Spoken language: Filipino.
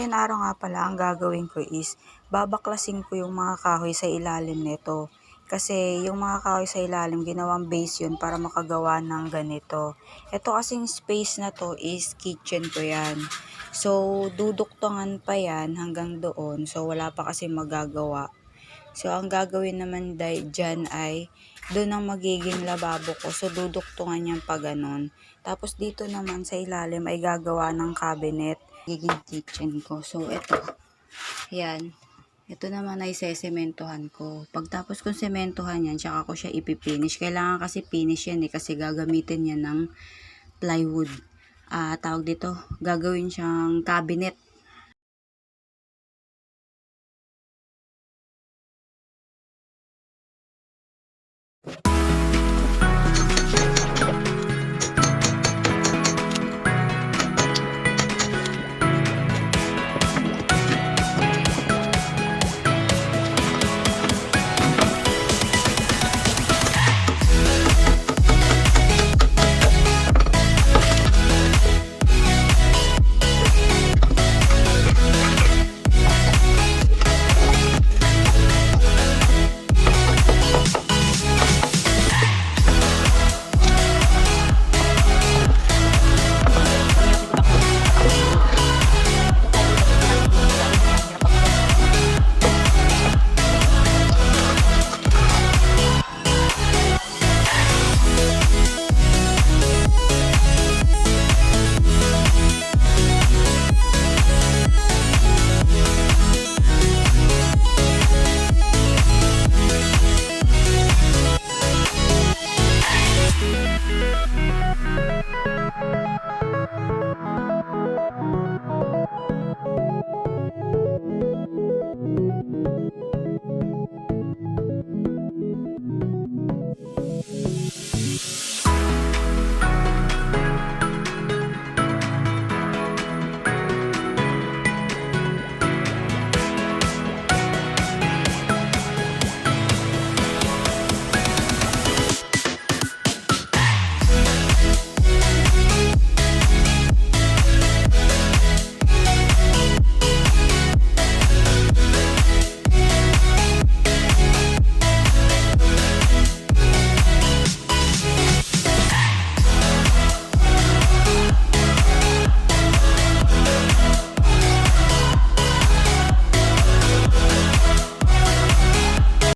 araw nga pala, ang gagawin ko is, babaklasin ko yung mga kahoy sa ilalim nito. Kasi yung mga kahoy sa ilalim, ginawang base yun para makagawa ng ganito. Ito kasing space na to is kitchen ko yan. So, duduktungan pa yan hanggang doon. So, wala pa kasi magagawa. So, ang gagawin naman dyan ay, doon ang magiging lababo ko. So, duduktungan yan pa ganun. Tapos, dito naman sa ilalim ay gagawa ng cabinet. Giging kitchen ko. So, ito. Yan. Ito naman ay sesementohan ko. Pagtapos kong sementohan yan, tsaka ko siya ipipinish. Kailangan kasi finish yan eh, kasi gagamitin yan ng plywood. Ah, tawag dito, gagawin siyang cabinet. you